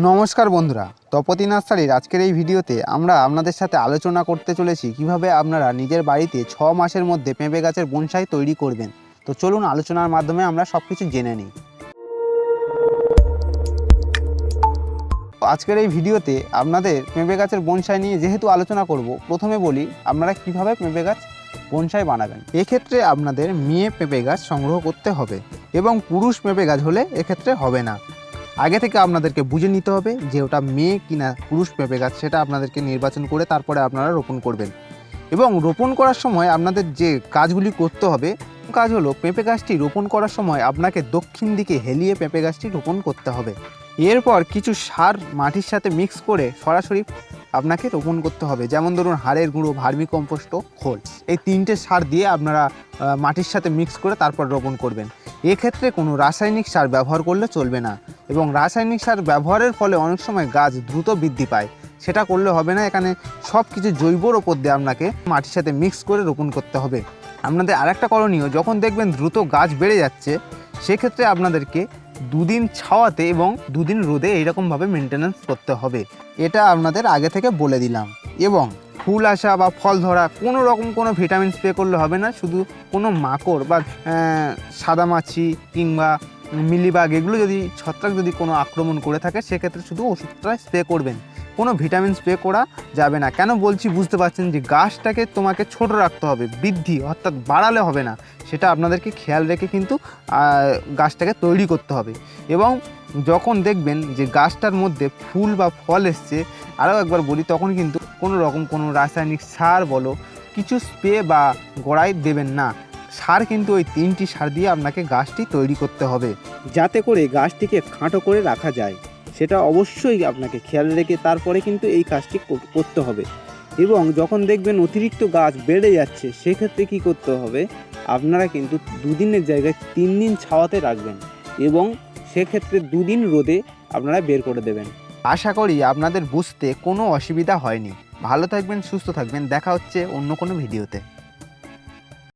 নমস্কার বন্ধুরা, তপতি নার্সারির আজকের এই ভিডিওতে আমরা আপনাদের সাথে আলোচনা করতে চলেছি কীভাবে আপনারা নিজের বাড়িতে ছ মাসের মধ্যে পেঁপে গাছের বনসাই তৈরি করবেন। তো চলুন আলোচনার মাধ্যমে আমরা সব কিছু জেনে নিই। আজকের এই ভিডিওতে আপনাদের পেঁপে গাছের বনসাই নিয়ে যেহেতু আলোচনা করব, প্রথমে বলি আপনারা কীভাবে পেঁপে গাছ বনসাই বানাবেন। এক্ষেত্রে আপনাদের মেয়ে পেঁপে গাছ সংগ্রহ করতে হবে এবং পুরুষ পেঁপে গাছ হলে এক্ষেত্রে হবে না। আগে থেকে আপনাদেরকে বুঝে নিতে হবে যে ওটা মেয়ে কিনা পুরুষ পেঁপে গাছ, সেটা আপনাদেরকে নির্বাচন করে তারপরে আপনারা রোপণ করবেন। এবং রোপণ করার সময় আপনাদের যে কাজগুলি করতে হবে, কাজ হলো পেঁপে গাছটি রোপণ করার সময় আপনাকে দক্ষিণ দিকে হেলিয়ে পেঁপে গাছটি রোপণ করতে হবে। এরপর কিছু সার মাটির সাথে মিক্স করে সরাসরি আপনাকে রোপণ করতে হবে। যেমন ধরুন হাড়ের গুঁড়ো, ভার্মি কম্পোস্ট ও খোল। এই তিনটে সার দিয়ে আপনারা মাটির সাথে মিক্স করে তারপর রোপণ করবেন। এক্ষেত্রে কোনো রাসায়নিক সার ব্যবহার করলে চলবে না এবং রাসায়নিক সার ব্যবহারের ফলে অনেক সময় গাছ দ্রুত বৃদ্ধি পায়। সেটা করলে হবে না, এখানে সব কিছু জৈবর ওপর দিয়ে আপনাকে মাটির সাথে মিক্স করে রোপণ করতে হবে। আপনাদের আরেকটা করণীয়, যখন দেখবেন দ্রুত গাছ বেড়ে যাচ্ছে, সেক্ষেত্রে আপনাদেরকে দুদিন ছাওয়াতে এবং দুদিন রোদে এইরকমভাবে মেনটেন্যান্স করতে হবে। এটা আপনাদের আগে থেকে বলে দিলাম। এবং ফুল আসা বা ফল ধরা কোনো রকম কোনো ভিটামিন স্প্রে করলে হবে না। শুধু কোনো মাকড় বা আহ, সাদামাছি কিংবা মিলিবাগ এগুলো যদি ছত্রাক যদি কোনো আক্রমণ করে থাকে সেক্ষেত্রে শুধু ওষুধটা স্প্রে করবেন। কোনো ভিটামিন স্প্রে করা যাবে না। কেন বলছি বুঝতে পারছেন যে গাছটাকে তোমাকে ছোট রাখতে হবে বৃদ্ধি অর্থাৎ বাড়ালে হবে না। সেটা আপনাদেরকে খেয়াল রেখে কিন্তু গাছটাকে তৈরি করতে হবে। এবং যখন দেখবেন যে গাছটার মধ্যে ফুল বা ফল এসছে, আরও একবার বলি, তখন কিন্তু কোনো রকম কোনো রাসায়নিক সার বলো, কিছু স্প্রে বা গোড়ায় দেবেন না। সার কিন্তু ওই তিনটি সার দিয়ে আপনাকে গাছটি তৈরি করতে হবে, যাতে করে গাছটিকে খাঁটো করে রাখা যায়। সেটা অবশ্যই আপনাকে খেয়াল রেখে তারপরে কিন্তু এই কাজটি কর- করতে হবে। এবং যখন দেখবেন অতিরিক্ত গাছ বেড়ে যাচ্ছে, সেক্ষেত্রে কি করতে হবে আপনারা কিন্তু দুদিনের জায়গায় তিন দিন ছাওয়াতে রাখবেন এবং সেক্ষেত্রে দুদিন রোদে আপনারা বের করে দেবেন। আশা করি আপনাদের বুঝতে কোনো অসুবিধা হয়নি। ভালো থাকবেন, সুস্থ থাকবেন। দেখা হচ্ছে অন্য কোনো ভিডিওতে।